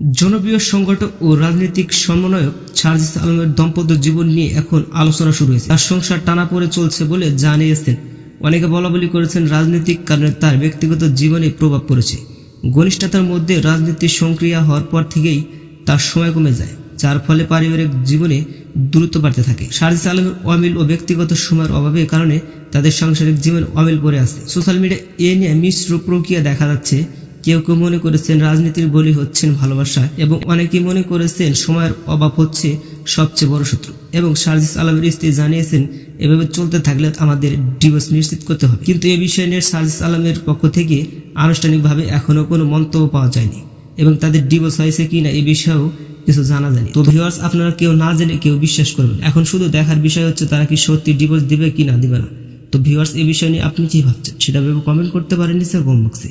জনপ্রিয় সংগঠক ও রাজনৈতিক সমন্বয়ক সার্জিস আলমের দম্পত্য জীবন নিয়ে এখন আলোচনা শুরু হয়েছে। তার সংসার টানা পড়ে চলছে বলে জানিয়েছেন। অনেকে বলা বলি করেছেন রাজনৈতিক কারণে তার ব্যক্তিগত জীবনে প্রভাব পড়েছে। ঘনিষ্ঠতার মধ্যে রাজনীতি সক্রিয় হওয়ার পর থেকেই তার সময় কমে যায়, যার ফলে পারিবারিক জীবনে দূরত্ব বাড়তে থাকে। সার্জিস আলমের অমিল ও ব্যক্তিগত সময়ের অভাবের কারণে তাদের সাংসারিক জীবন অমিল পড়ে আছে সোশ্যাল মিডিয়া এ নিয়ে মিশ্র প্রক্রিয়া দেখা যাচ্ছে কেউ কেউ মনে করেছেন রাজনীতির বলি হচ্ছেন ভালোবাসা এবং অনেকেই মনে করেছেন সময়ের অভাব হচ্ছে সবচেয়ে বড় শত্রু। এবং সার্জিস আলমের স্ত্রী জানিয়েছেন, এভাবে চলতে থাকলে আমাদের ডিভোর্স নিশ্চিত করতে হবে। কিন্তু এ বিষয় নিয়ে সার্জিস আলমের পক্ষ থেকে আনুষ্ঠানিকভাবে এখনও কোনো মন্তব্য পাওয়া যায়নি এবং তাদের ডিভোর্স হয়েছে কিনা এ বিষয়েও কিছু জানা যায়নি। তো ভিউয়ার্স আপনারা কেউ না জেনে কেউ বিশ্বাস করবেন। এখন শুধু দেখার বিষয় হচ্ছে তারা কি সত্যি ডিভোর্স দিবে কি না দিবে না। তো ভিউয়ার্স এ বিষয় নিয়ে আপনি কি ভাবছেন? সেটা ভেবে কমেন্ট করতে পারেন নিচের কমেন্ট বক্সে